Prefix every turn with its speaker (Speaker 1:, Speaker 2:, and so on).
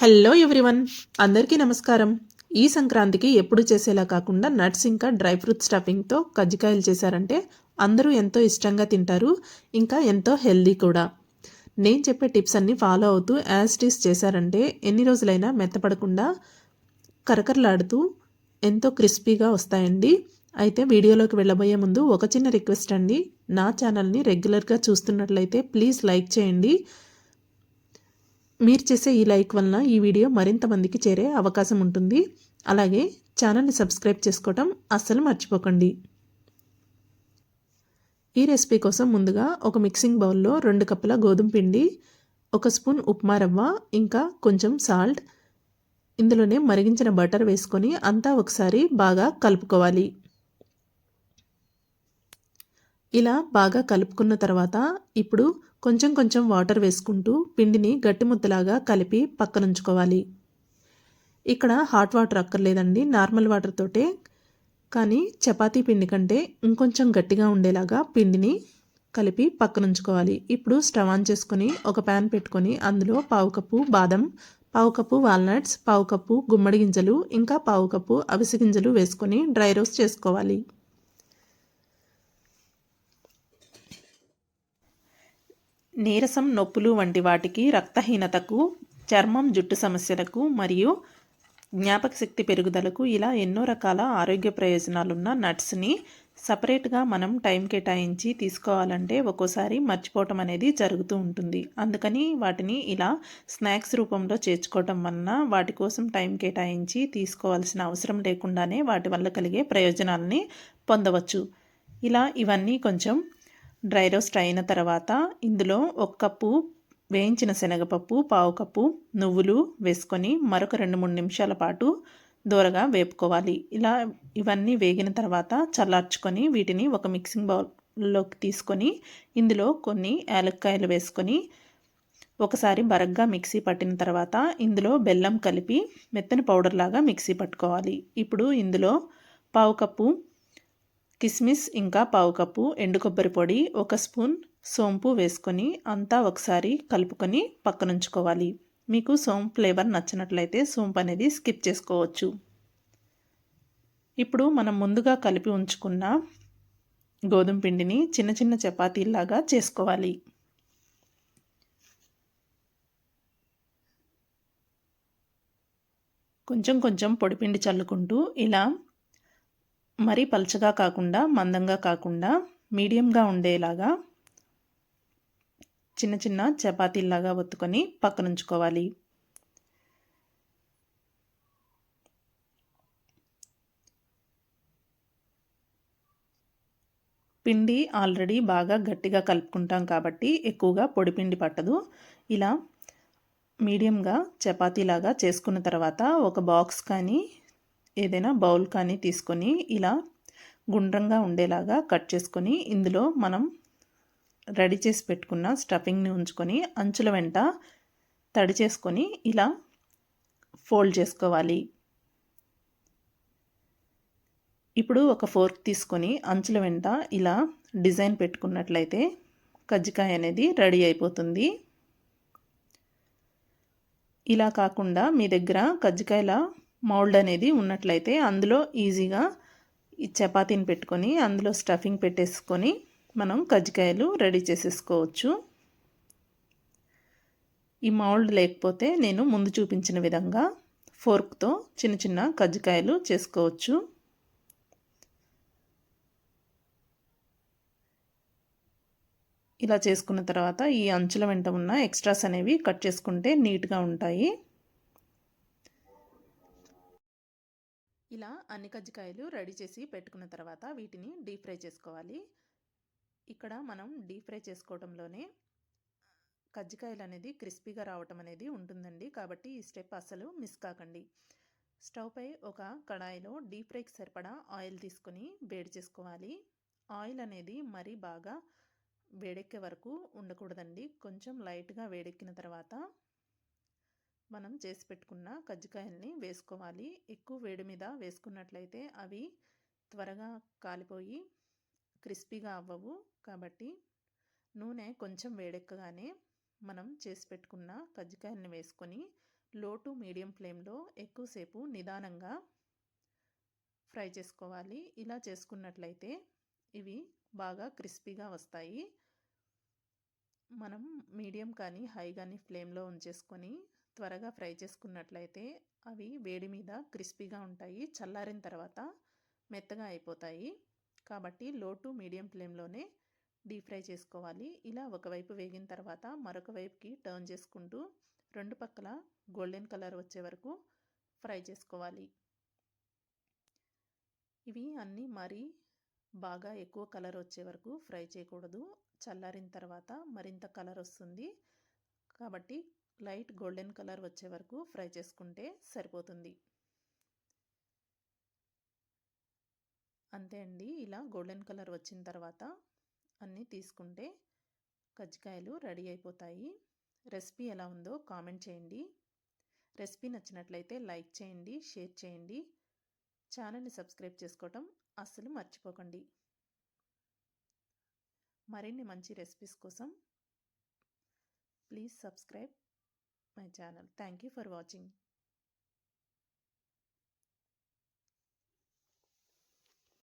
Speaker 1: Hello everyone. అందరికీ నమస్కారం. ఈ సంక్రాంతికి ఎప్పుడు చేసేలా కాకుండా నట్స్ ఇంకా డ్రై ఫ్రూట్ స్టఫింగ్తో కజ్జికాయలు చేశారంటే అందరూ ఎంతో ఇష్టంగా తింటారు ఇంకా ఎంతో హెల్దీ కూడా. నేను చెప్పే టిప్స్ అన్నీ ఫాలో అవుతూ యాజ్ టీస్ చేశారంటే ఎన్ని రోజులైనా మెత్తపడకుండా కరకరలాడుతూ ఎంతో క్రిస్పీగా వస్తాయండి. అయితే వీడియోలోకి వెళ్ళబోయే ముందు ఒక చిన్న రిక్వెస్ట్ అండి. నా ఛానల్ని రెగ్యులర్గా చూస్తున్నట్లయితే ప్లీజ్ లైక్ చేయండి. మీరు చేసే ఈ లైక్ వలన ఈ వీడియో మరింత మందికి చేరే అవకాశం ఉంటుంది. అలాగే ఛానల్ని సబ్స్క్రైబ్ చేసుకోవటం అస్సలు మర్చిపోకండి. ఈ రెసిపీ కోసం ముందుగా ఒక మిక్సింగ్ బౌల్లో రెండు కప్పుల గోధుమ పిండి ఒక స్పూన్ ఉప్మా రవ్వ ఇంకా కొంచెం సాల్ట్. ఇందులోనే మరిగించిన బటర్ వేసుకొని అంతా ఒకసారి బాగా కలుపుకోవాలి. ఇలా బాగా కలుపుకున్న తర్వాత ఇప్పుడు కొంచెం కొంచెం వాటర్ వేసుకుంటూ పిండిని గట్టి ముద్దలాగా కలిపి పక్కనుంచుకోవాలి. ఇక్కడ హాట్ వాటర్ అక్కర్లేదండి నార్మల్ వాటర్ తోటే. కానీ చపాతీ పిండి కంటే ఇంకొంచెం గట్టిగా ఉండేలాగా పిండిని కలిపి పక్కనుంచుకోవాలి. ఇప్పుడు స్టవ్ ఆన్ చేసుకొని ఒక ప్యాన్ పెట్టుకొని అందులో పావు కప్పు బాదం పావు కప్పు వాల్నట్స్ పావు కప్పు గుమ్మడి గింజలు ఇంకా పావు కప్పు అవిసె గింజలు వేసుకొని డ్రై రోస్ట్ చేసుకోవాలి. నీరసం నొప్పులు వంటి వాటికి రక్తహీనతకు చర్మం జుట్టు సమస్యలకు మరియు జ్ఞాపక శక్తి పెరుగుదలకు ఇలా ఎన్నో రకాల ఆరోగ్య ప్రయోజనాలున్న నట్స్ని సపరేట్గా మనం టైం కేటాయించి తీసుకోవాలంటే ఒక్కోసారి మర్చిపోవటం అనేది జరుగుతూ ఉంటుంది. అందుకని వాటిని ఇలా స్నాక్స్ రూపంలో చేర్చుకోవటం వలన వాటి కోసం టైం కేటాయించి తీసుకోవాల్సిన అవసరం లేకుండానే వాటి వల్ల కలిగే ప్రయోజనాలని పొందవచ్చు. ఇలా ఇవన్నీ కొంచెం డ్రై రోస్ట్ అయిన తర్వాత ఇందులో ఒక కప్పు వేయించిన శనగపప్పు పావు కప్పు నువ్వులు వేసుకొని మరొక రెండు మూడు నిమిషాల పాటు దూరగా వేపుకోవాలి. ఇలా ఇవన్నీ వేగిన తర్వాత చల్లార్చుకొని వీటిని ఒక మిక్సింగ్ బౌల్లోకి తీసుకొని ఇందులో కొన్ని యాలక్కాయలు వేసుకొని ఒకసారి బరగ్గా మిక్సీ పట్టిన తర్వాత ఇందులో బెల్లం కలిపి మెత్తని పౌడర్ లాగా మిక్సీ పట్టుకోవాలి. ఇప్పుడు ఇందులో పావు కప్పు కిస్మిస్ ఇంకా పావు కప్పు ఎండు కొబ్బరి పొడి ఒక స్పూన్ సోంపు వేసుకొని అంతా ఒకసారి కలుపుకొని పక్కనుంచుకోవాలి. మీకు సోంపు ఫ్లేవర్ నచ్చినట్లయితే సోంపు అనేది స్కిప్ చేసుకోవచ్చు. ఇప్పుడు మనం ముందుగా కలిపి ఉంచుకున్న గోధుమ పిండిని చిన్న చిన్న చపాతీలాగా చేసుకోవాలి. కొంచెం కొంచెం పొడిపిండి చల్లుకుంటూ ఇలా మరీ పలుచగా కాకుండా మందంగా కాకుండా మీడియంగా ఉండేలాగా చిన్న చిన్న చపాతీలాగా ఒత్తుకొని పక్కనుంచుకోవాలి. పిండి ఆల్రెడీ బాగా గట్టిగా కలుపుకుంటాం కాబట్టి ఎక్కువగా పొడిపిండి పట్టదు. ఇలా మీడియంగా చపాతీలాగా చేసుకున్న తర్వాత ఒక బాక్స్ కానీ ఏదైనా బౌల్ కానీ తీసుకొని ఇలా గుండ్రంగా ఉండేలాగా కట్ చేసుకొని ఇందులో మనం రెడీ చేసి పెట్టుకున్న స్టఫింగ్ని ఉంచుకొని అంచుల వెంట తడి చేసుకొని ఇలా ఫోల్డ్ చేసుకోవాలి. ఇప్పుడు ఒక ఫోర్క్ తీసుకొని అంచుల వెంట ఇలా డిజైన్ పెట్టుకున్నట్లయితే కజ్జికాయ అనేది రెడీ అయిపోతుంది. ఇలా కాకుండా మీ దగ్గర కజ్జికాయల మౌల్డ్ అనేది ఉన్నట్లయితే అందులో ఈజీగా ఈ చపాతీని పెట్టుకొని అందులో స్టఫింగ్ పెట్టేసుకొని మనం కజ్జికాయలు రెడీ చేసేసుకోవచ్చు. ఈ మౌల్డ్ లేకపోతే నేను ముందు చూపించిన విధంగా ఫోర్క్తో చిన్న చిన్న కజ్జికాయలు చేసుకోవచ్చు. ఇలా చేసుకున్న తర్వాత ఈ అంచుల వెంట ఉన్న ఎక్స్ట్రాస్ అనేవి కట్ చేసుకుంటే నీట్గా ఉంటాయి. ఇలా అన్ని కజ్జికాయలు రెడీ చేసి పెట్టుకున్న తర్వాత వీటిని డీప్ ఫ్రై చేసుకోవాలి. ఇక్కడ మనం డీప్ ఫ్రై చేసుకోవడంలోనే కజ్జికాయలు అనేది క్రిస్పీగా రావటం అనేది ఉంటుందండి. కాబట్టి ఈ స్టెప్ అస్సలు మిస్ కాకండి. స్టవ్పై ఒక కడాయిలో డీప్ ఫ్రైకి సరిపడా ఆయిల్ తీసుకొని వేడి చేసుకోవాలి. ఆయిల్ అనేది మరీ బాగా వేడెక్కే వరకు ఉండకూడదండి. కొంచెం లైట్గా వేడెక్కిన తర్వాత మనం చేసి పెట్టుకున్న కజ్జికాయల్ని వేసుకోవాలి. ఎక్కువ వేడి మీద వేసుకున్నట్లయితే అవి త్వరగా కాలిపోయి క్రిస్పీగా అవ్వవు. కాబట్టి నూనె కొంచెం వేడెక్కగానే మనం చేసి పెట్టుకున్న కజ్జికాయల్ని వేసుకొని లో టు మీడియం ఫ్లేమ్లో ఎక్కువసేపు నిదానంగా ఫ్రై చేసుకోవాలి. ఇలా చేసుకున్నట్లయితే ఇవి బాగా క్రిస్పీగా వస్తాయి. మనం మీడియం కానీ హై కానీ ఫ్లేమ్లో ఉంచేసుకొని త్వరగా ఫ్రై చేసుకున్నట్లయితే అవి వేడి మీద క్రిస్పీగా ఉంటాయి. చల్లారిన తర్వాత మెత్తగా అయిపోతాయి. కాబట్టి లో టు మీడియం ఫ్లేమ్లోనే డీప్ ఫ్రై చేసుకోవాలి. ఇలా ఒకవైపు వేగిన తర్వాత మరొక వైపుకి టర్న్ చేసుకుంటూ రెండు పక్కల గోల్డెన్ కలర్ వచ్చే వరకు ఫ్రై చేసుకోవాలి. ఇవి అన్నీ మరీ బాగా ఎక్కువ కలర్ వచ్చే వరకు ఫ్రై చేయకూడదు. చల్లారిన తర్వాత మరింత కలర్ వస్తుంది. కాబట్టి లైట్ గోల్డెన్ కలర్ వచ్చే వరకు ఫ్రై చేసుకుంటే సరిపోతుంది. అంతే అండి ఇలా గోల్డెన్ కలర్ వచ్చిన తర్వాత అన్నీ తీసుకుంటే కజ్జికాయలు రెడీ అయిపోతాయి. రెసిపీ ఎలా ఉందో కామెంట్ చేయండి. రెసిపీ నచ్చినట్లయితే లైక్ చేయండి షేర్ చేయండి. ఛానల్ని సబ్స్క్రైబ్ చేసుకోవటం అస్సలు మర్చిపోకండి. మరిన్ని మంచి రెసిపీస్ కోసం please subscribe. my channel. Thank you for watching.